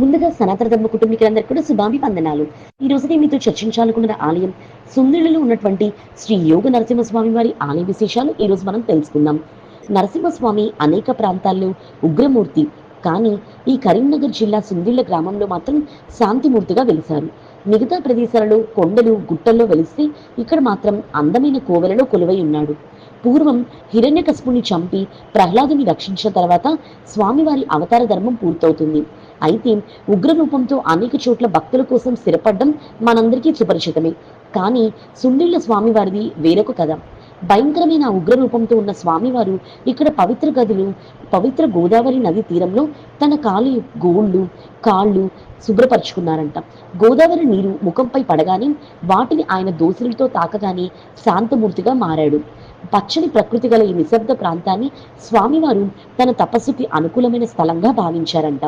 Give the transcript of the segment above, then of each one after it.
ముందుగా సనాతన ధర్మ కుటుంబీకులందరికీ కూడా శుభాభివందనాలు ఈ రోజు నేను మీతో చర్చించాలనుకున్న ఆలయం సుందరులలో ఉన్నటువంటి శ్రీ యోగ నరసింహస్వామి వారి ఆలయ విశేషాలు ఈ రోజు మనం తెలుసుకుందాం. నరసింహస్వామి అనేక ప్రాంతాల్లో ఉగ్రమూర్తి కానీ ఈ కరీంనగర్ జిల్లా సుందిళ్ళ గ్రామంలో మాత్రం శాంతిమూర్తిగా వెలిశారు. మిగతా ప్రదేశాలలో కొండలు గుట్టల్లో వెలిస్తే ఇక్కడ మాత్రం అందమైన కోవెలలో కొలువై ఉన్నాడు. పూర్వం హిరణ్యకశపుని చంపి ప్రహ్లాదుని రక్షించిన తర్వాత స్వామివారి అవతార ధర్మం పూర్తవుతుంది. అయితే ఉగ్ర రూపంతో అనేక చోట్ల భక్తుల కోసం స్థిరపడడం మనందరికీ సుపరిచితమే. కానీ సుండిళ్ళ స్వామివారిది వేరొక కథ. భయంకరమైన ఉగ్ర రూపంతో ఉన్న స్వామివారు ఇక్కడ పవిత్ర గదులు పవిత్ర గోదావరి నది తీరంలో తన కాలి గోళ్ళు కాళ్ళు శుభ్రపరుచుకున్నారంట. గోదావరి నీరు ముఖంపై పడగానే వాటిని ఆయన దోసులతో తాకగానే శాంతమూర్తిగా మారాడు. పచ్చని ప్రకృతి గల ఈ నిశ్శబ్ద ప్రాంతాన్ని స్వామివారు తన తపస్సుకి అనుకూలమైన స్థలంగా భావించారంట.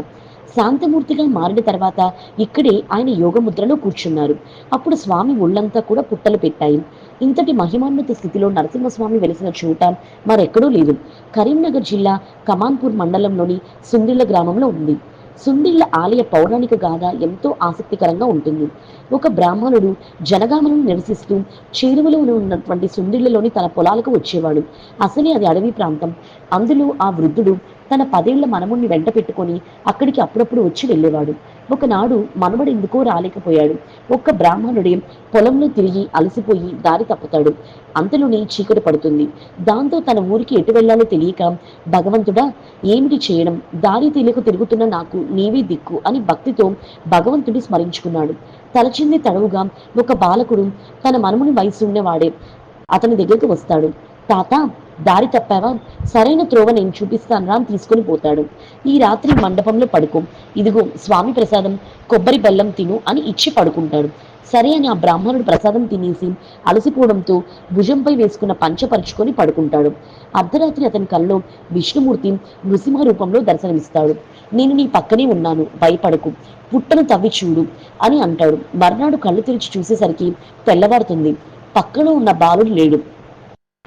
శాంతమూర్తిగా మారిన తర్వాత ఇక్కడే ఆయన యోగముద్రలో కూర్చున్నారు. అప్పుడు స్వామి ఒళ్ళంతా కూడా పుట్టలు పెట్టాయి. ఇంతటి మహిమాన్విత స్థితిలో నరసింహస్వామి వెలిసిన చోట మరెక్కడూ లేదు. కరీంనగర్ జిల్లా కమాన్పూర్ మండలంలోని సుందిళ్ళ గ్రామంలో ఉంది. సుందిళ్ళ ఆలయ పౌరాణిక గాథ ఎంతో ఆసక్తికరంగా ఉంటుంది. ఒక బ్రాహ్మణుడు జనగామను నివసిస్తూ చేరువలో ఉన్నటువంటి సుందిళ్ళలోని తన పొలాలకు వచ్చేవాడు. అసలే అది అడవి ప్రాంతం. అందులో ఆ వృద్ధుడు తన పదేళ్ళ మనముణ్ణి వెంట పెట్టుకొని అక్కడికి అప్పుడప్పుడు వచ్చి వెళ్ళేవాడు. ఒకనాడు మనవడు ఎందుకో రాలేకపోయాడు. ఒక్క బ్రాహ్మణుడే పొలంలో తిరిగి అలసిపోయి దారి తప్పుతాడు. అంతలోనే చీకటి పడుతుంది. దాంతో తన ఊరికి ఎటు వెళ్ళాలో తెలియక భగవంతుడా ఏమిటి చేయడం? దారి తెలియక తిరుగుతున్న నాకు నీవే దిక్కు అని భక్తితో భగవంతుడి స్మరించుకున్నాడు. తలచింది తడవుగా ఒక బాలకుడు తన మనముని వయసు ఉన్నవాడే అతని దగ్గరకు వస్తాడు. తాత దారి తప్పావా? సరైన త్రోవ నేను చూపిస్తాను రామ్ తీసుకుని పోతాడు. ఈ రాత్రి మండపంలో పడుకో. ఇదిగో స్వామి ప్రసాదం కొబ్బరి బెల్లం తిను అని ఇచ్చి పడుకుంటాడు. సరే అని ఆ బ్రాహ్మణుడు ప్రసాదం తినేసి అలసిపోవడంతో భుజంపై వేసుకున్న పంచపరుచుకొని పడుకుంటాడు. అర్ధరాత్రి అతని కల్లో విష్ణుమూర్తి నృసింహ రూపంలో దర్శనమిస్తాడు. నేను నీ పక్కనే ఉన్నాను భయపడకు. పుట్టను తవ్వి చూడు అని అంటాడు. మర్నాడు కళ్ళు తెరిచి చూసేసరికి తెల్లవారుతుంది. పక్కన ఉన్న బాలుడు లేడు.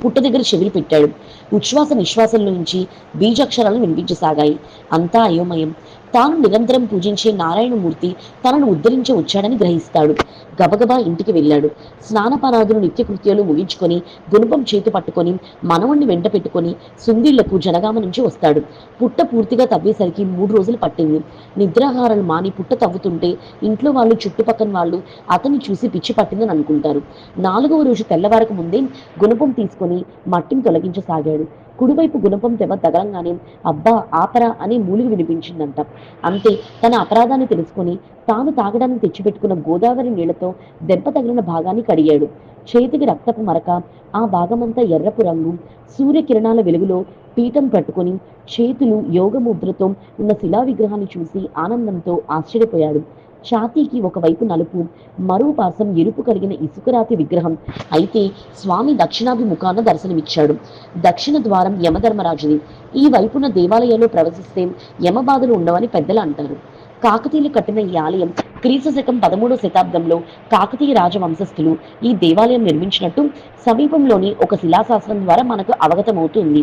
పుట్ట దగ్గర చెవిలు పెట్టాడు. ఉచ్ఛ్వాస నిశ్వాసం నుంచి బీజాక్షరాలు వినిపించసాగాయి. అంతా అయోమయం. తాను నిరంతరం పూజించే నారాయణమూర్తి తనను ఉద్ధరించి వచ్చాడని గ్రహిస్తాడు. గబగబా ఇంటికి వెళ్ళాడు. స్నానపానాదులు నిత్యకృత్యాలు ముగించుకొని గుణపం చేతి పట్టుకొని మనవణ్ణి వెంట పెట్టుకొని సుందీళ్ళకు జనగామ నుంచి వస్తాడు. పుట్ట పూర్తిగా తవ్వేసరికి మూడు రోజులు పట్టింది. నిద్రాహారాలు మాని పుట్ట తవ్వుతుంటే ఇంట్లో వాళ్ళు చుట్టుపక్కల వాళ్ళు అతన్ని చూసి పిచ్చి పట్టిందని అనుకుంటారు. నాలుగవ రోజు తెల్లవారకు ముందే గుణపం తీసుకొని మట్టిని తొలగించసాగాడు. కుడివైపు గుణపం తెవ తగలంగానే అబ్బా ఆపరా అని మూలిగి వినిపించిందంట. అంతే తన అపరాధాన్ని తెలుసుకుని తాను తాగడానికి తెచ్చిపెట్టుకున్న గోదావరి నీళ్ళతో దెబ్బ తగిలిన భాగాన్ని కడిగాడు. చేతికి రక్తపు మరక ఆ భాగమంతా ఎర్రపు రంగు సూర్యకిరణాల వెలుగులో పీఠం పట్టుకుని చేతులు యోగముద్రతో ఉన్న శిలా విగ్రహాన్ని చూసి ఆనందంతో ఆశ్చర్యపోయాడు. ఛాతీకి ఒకవైపు నలుపు మరో పార్శ్వం ఎరుపు కలిగిన ఇసుకరాతి విగ్రహం. అయితే స్వామి దక్షిణాభిముఖాన దర్శనమిచ్చాడు. దక్షిణ ద్వారం యమధర్మరాజుది. ఈ వైపున దేవాలయంలో ప్రవేశిస్తే యమబాధలు ఉండవని పెద్దలు అంటారు. కాకతీయులు కట్టిన ఈ ఆలయం క్రీస్తు శకం పదమూడో శతాబ్దంలో కాకతీయ రాజవంశస్థులు ఈ దేవాలయం నిర్మించినట్టు సమీపంలోని ఒక శిలాశాస్త్రం ద్వారా మనకు అవగతమవుతుంది.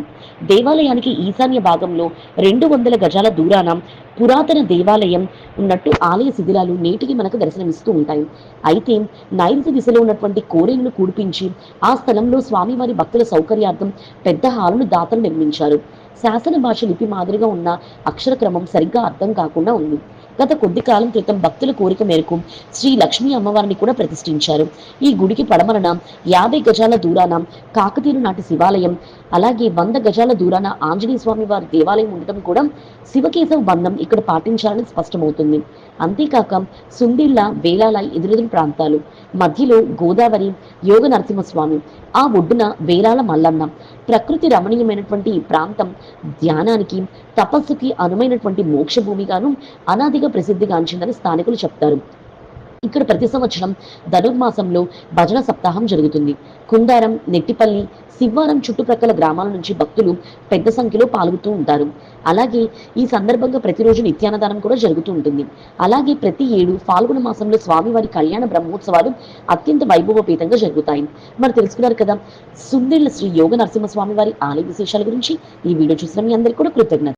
దేవాలయానికి ఈశాన్య భాగంలో రెండు వందల గజాల దూరాన పురాతన దేవాలయం ఉన్నట్టు ఆలయ శిథిలాలు నేటికి మనకు దర్శనమిస్తూ ఉంటాయి. అయితే నైరుతి దిశలో ఉన్నటువంటి కోరేలను కూడిపించి ఆ స్థలంలో స్వామివారి భక్తుల సౌకర్యార్థం పెద్ద హాలును దాతలు నిర్మించారు. శాసన భాష లిపి మాదిరిగా ఉన్న అక్షరక్రమం సరిగ్గా అర్థం కాకుండా ఉంది. గత కొద్ది కాలం క్రితం భక్తుల కోరిక మేరకు శ్రీ లక్ష్మీ అమ్మవారిని కూడా ప్రతిష్ఠించారు. ఈ గుడికి పడమరన యాభై గజాల దూరాన కాకతీరు నాటి శివాలయం అలాగే వంద గజాల దూరాన ఆంజనేయ స్వామి వారి దేవాలయం ఉండటం కూడా శివకేశవ బంధం ఇక్కడ పాటించాలని స్పష్టమవుతుంది. అంతేకాక సుందిళ్ళ వేలాల ఎదురెదురు ప్రాంతాలు మధ్యలో గోదావరి యోగ నరసింహస్వామి ఆ ఒడ్డున వేలాల మల్లన్న ప్రకృతి రమణీయమైనటువంటి ఈ ప్రాంతం ధ్యానానికి తపస్సుకి అనుమైనటువంటి మోక్ష భూమిగాను ప్రసిద్ధి ప్రసిద్ధిగాంచిందని స్థానికులు చెప్తారు. ఇక్కడ ప్రతి సంవత్సరం ధనుర్మాసంలో భజన సప్తాహం జరుగుతుంది. కుందారం నెట్టిపల్లి శివారం చుట్టుప్రక్కల గ్రామాల నుంచి భక్తులు పెద్ద సంఖ్యలో పాల్గొతూ ఉంటారు. అలాగే ఈ సందర్భంగా ప్రతిరోజు నిత్యాన్నదానం కూడా జరుగుతూ ఉంటుంది. అలాగే ప్రతి ఏడు ఫాల్గుణ మాసంలో స్వామివారి కళ్యాణ బ్రహ్మోత్సవాలు అత్యంత వైభవపేతంగా జరుగుతాయి. మరి తెలుసుకున్నారు కదా సుందిళ్ళ శ్రీ యోగ నరసింహస్వామి వారి ఆలయ విశేషాల గురించి ఈ వీడియో చూసిన మీ అందరికీ కూడా కృతజ్ఞత